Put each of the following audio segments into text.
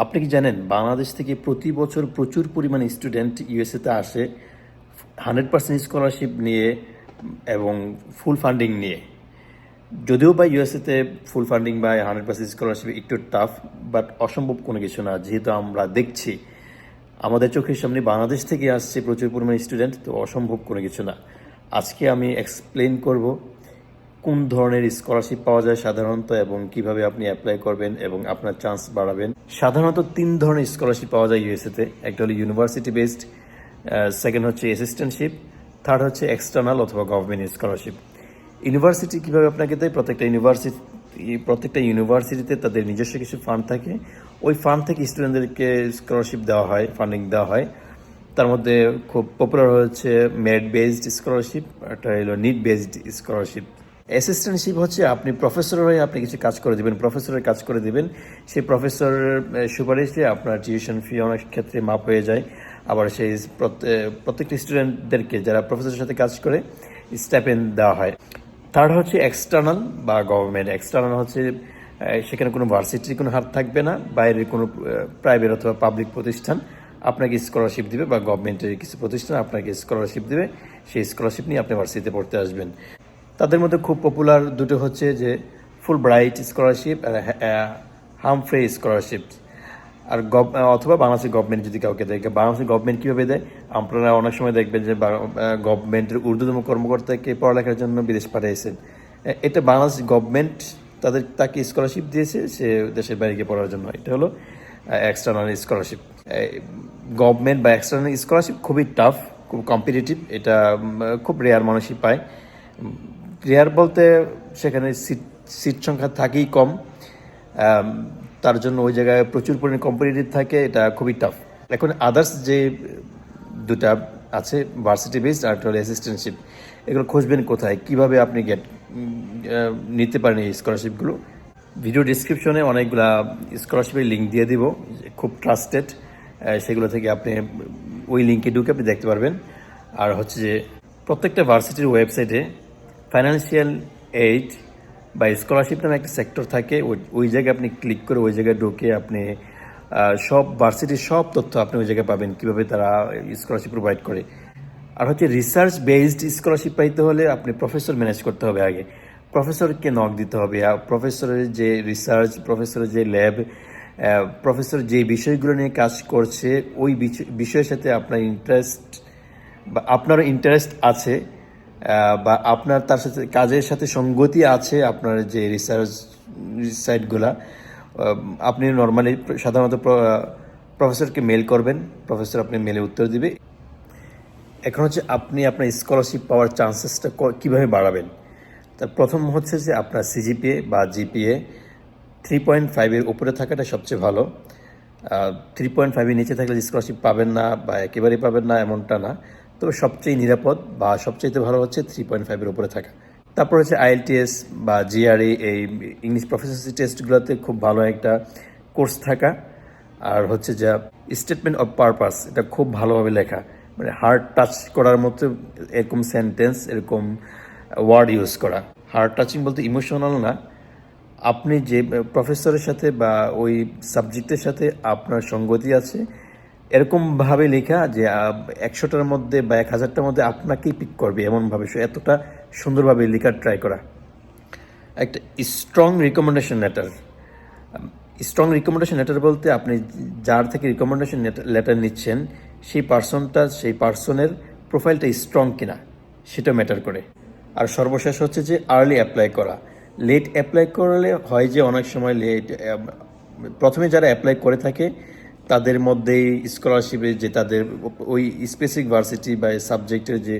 আপনি কি জানেন, বাংলাদেশ থেকে প্রতি বছর প্রচুর পরিমাণে স্টুডেন্ট ইউএসএতে আসে হান্ড্রেড পার্সেন্ট স্কলারশিপ নিয়ে এবং ফুল ফান্ডিং নিয়ে। যদিও বা ইউএসএতে ফুল ফান্ডিং বা হান্ড্রেড পার্সেন্ট স্কলারশিপ একটু টাফ বাট অসম্ভব কোনো কিছু না, যেহেতু আমরা দেখছি। আমাদের চোখের সামনে বাংলাদেশ থেকে আসছে প্রচুর পরিমাণে স্টুডেন্ট, তো অসম্ভব কোনো কিছু না। আজকে আমি এক্সপ্লেন করব কোন ধরনের স্কলারশিপ পাওয়া যায় সাধারণত এবং কীভাবে আপনি অ্যাপ্লাই করবেন এবং আপনার চান্স বাড়াবেন? সাধারণত তিন ধরনের স্কলারশিপ পাওয়া যায় ইউএসএতে একটা হলো ইউনিভার্সিটি বেসড সেকেন্ড হচ্ছে অ্যাসিস্ট্যান্টশিপ থার্ড হচ্ছে এক্সটার্নাল অথবা গভর্নমেন্ট স্কলারশিপ ইউনিভার্সিটি কীভাবে আপনাকে দেয়? প্রত্যেকটা ইউনিভার্সিটি প্রত্যেকটা ইউনিভার্সিটিতে তাদের নিজস্ব কিছু ফান্ড থাকে। ওই ফান্ড থেকে স্টুডেন্টদেরকে স্কলারশিপ দেওয়া হয় ফান্ডিং দেওয়া হয়। তার মধ্যে খুব পপুলার হচ্ছে মেরিট বেসড স্কলারশিপ একটা হলো নিড বেসড স্কলারশিপ অ্যাসিস্ট্যান্টশিপ হচ্ছে আপনি প্রফেসর হয়ে আপনি কিছু কাজ করে দিবেন প্রফেসরের কাজ করে দিবেন। সেই প্রফেসরের সুপারিশে আপনার টিউশন ফি অনেক ক্ষেত্রে মাপ হয়ে যায়। আবার সেই প্রত্যেকটা স্টুডেন্টদেরকে যারা প্রফেসরের সাথে কাজ করে স্ট্যাপেন দেওয়া হয়। থার্ড হচ্ছে এক্সটার্নাল বা গভর্নমেন্ট এক্সটার্নাল হচ্ছে সেখানে কোনো ভার্সিটির কোনো হাত থাকবে না। বাইরের কোনো প্রাইভেট অথবা পাবলিক প্রতিষ্ঠান আপনাকে স্কলারশিপ দিবে বা গভর্নমেন্টের কিছু প্রতিষ্ঠান আপনাকে স্কলারশিপ দিবে। সেই স্কলারশিপ নিয়ে আপনি ভার্সিটিতে পড়তে আসবেন। তাদের মধ্যে খুব পপুলার দুটো হচ্ছে যে ফুল ব্রাইট স্কলারশিপ আর হামফ্রে স্কলারশিপ আর গভ, অথবা বাংলাদেশের গভর্নমেন্ট যদি কাউকে দেয়। বাংলাদেশের গভর্নমেন্ট কীভাবে দেয়? আপনারা অনেক সময় দেখবেন যে গভর্নমেন্টের ঊর্ধ্বতম কর্মকর্তাকে পড়ালেখার জন্য বিদেশ পাঠিয়েছেন। এটা বাংলাদেশ গভর্নমেন্ট তাদের, তাকে স্কলারশিপ দিয়েছে, সে দেশের বাইরে গিয়ে পড়ার জন্য। এটা হলো এক্সটার্নাল স্কলারশিপ গভর্নমেন্ট বা এক্সটার্নাল স্কলারশিপ খুবই টাফ খুব কম্পিটিটিভ এটা খুব রেয়ার মানুষই পায়। রেয়ার বলতে সেখানে সিট সিট সংখ্যা থাকেই কম। তার জন্য ওই জায়গায় প্রচুর পরিমাণে কম্পিটিটিভ থাকে, এটা খুবই টাফ এখন আদার্স যে দুটা আছে ভার্সিটি বেসড আর হলো অ্যাসিস্ট্যান্টশিপ এগুলো খুঁজবেন কোথায়? কীভাবে আপনি গেট নিতে পারেন এই স্কলারশিপগুলো ভিডিও ডিসক্রিপশনে অনেকগুলা স্কলারশিপের লিঙ্ক দিয়ে দিব খুব ট্রাস্টেড সেগুলো থেকে আপনি ওই লিঙ্কে ঢুকে আপনি দেখতে পারবেন। আর হচ্ছে যে প্রত্যেকটা ভার্সিটির ওয়েবসাইটে ফাইন্যান্সিয়াল এইড বা স্কলারশিপ নামে একটা সেক্টর থাকে। ওই- জায়গায় আপনি ক্লিক করে ওই জায়গায় ঢুকে আপনি সব ভার্সিটির সব তথ্য আপনি ওই জায়গায় পাবেন, কীভাবে তারা স্কলারশিপ প্রোভাইড করে। আর হচ্ছে রিসার্চ বেসড স্কলারশিপ পাইতে হলে আপনি প্রফেসর ম্যানেজ করতে হবে আগে। প্রফেসরকে নক দিতে হবে। প্রফেসরের যে রিসার্চ প্রফেসরের যে ল্যাব প্রফেসর যে বিষয়গুলো নিয়ে কাজ করছে, ওই বিষ- বিষয়ের সাথে আপনার ইন্টারেস্ট বা আপনার ইন্টারেস্ট আছে। বা আপনার তার সাথে কাজের সাথে সঙ্গতি আছে আপনার যে রিসার্চ সাইটগুলা আপনি নর্মালি সাধারণত প্রফেসরকে মেল করবেন প্রফেসর আপনি মেলে উত্তর দিবে। এখন হচ্ছে আপনি আপনার স্কলারশিপ পাওয়ার চান্সেসটা কীভাবে বাড়াবেন? তার প্রথম হচ্ছে যে আপনার সিজিপিএ বা জিপিএ থ্রি পয়েন্ট ফাইভের উপরে থাকাটা সবচেয়ে ভালো। থ্রি পয়েন্ট ফাইভের নিচে থাকলে স্কলারশিপ পাবেন না বা একেবারেই পাবেন না, এমনটা না। তবে সবচেয়ে নিরাপদ বা সবচেয়ে ভালো হচ্ছে থ্রি পয়েন্ট ফাইভের উপরে থাকা। তারপর হচ্ছে আইএলটিএস বা জিআরই এই ইংলিশ প্রফেসরসি টেস্টগুলোতে খুব ভালো একটা কোর্স থাকা। আর হচ্ছে যা স্টেটমেন্ট অফ পারপাস এটা খুব ভালোভাবে লেখা। মানে হার্ড টাচ করার মতো এরকম সেন্টেন্স এরকম ওয়ার্ড ইউজ করা। হার্ড টাচিং বলতে ইমোশনাল না। আপনি যে প্রফেসরের সাথে বা ওই সাবজেক্টের সাথে আপনার সঙ্গতি আছে এরকমভাবে লেখা যে একশোটার মধ্যে বা এক হাজারটার মধ্যে আপনাকেই পিক করবে এমনভাবে এতটা সুন্দরভাবে লেখার ট্রাই করা। একটা strong recommendation letter strong recommendation letter বলতে আপনি যার থেকে রিকমেন্ডেশন লেটার নিচ্ছেন, সেই পার্সনটা সেই পার্সনের প্রোফাইলটা স্ট্রং কিনা, সেটা ম্যাটার করে। আর সর্বশেষ হচ্ছে যে আর্লি অ্যাপ্লাই করা। লেট অ্যাপ্লাই করলে হয় যে, অনেক সময় লেট প্রথমে যারা অ্যাপ্লাই করে থাকে তাদের মধ্যেই স্কলারশিপে যে তাদের ওই স্পেসিফিক ভার্সিটি বা সাবজেক্টের যে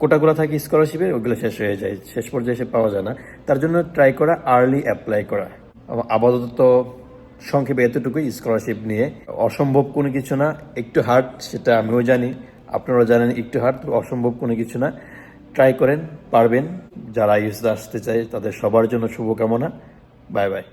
কোটাগুলো থাকে স্কলারশিপে ওগুলো শেষ হয়ে যায়, শেষ পর্যায়ে এসে পাওয়া যায় না। তার জন্য ট্রাই করা আর্লি অ্যাপ্লাই করা। আপাতত সংক্ষেপে এতটুকুই স্কলারশিপ নিয়ে। অসম্ভব কোনো কিছু না, একটু হার্ড সেটা আমিও জানি, আপনারাও জানেন একটু হার্ড অসম্ভব কোনো কিছু না। ট্রাই করেন, পারবেন, যারা ইউএসএ আসতে চায়, তাদের সবার জন্য শুভকামনা। Bye bye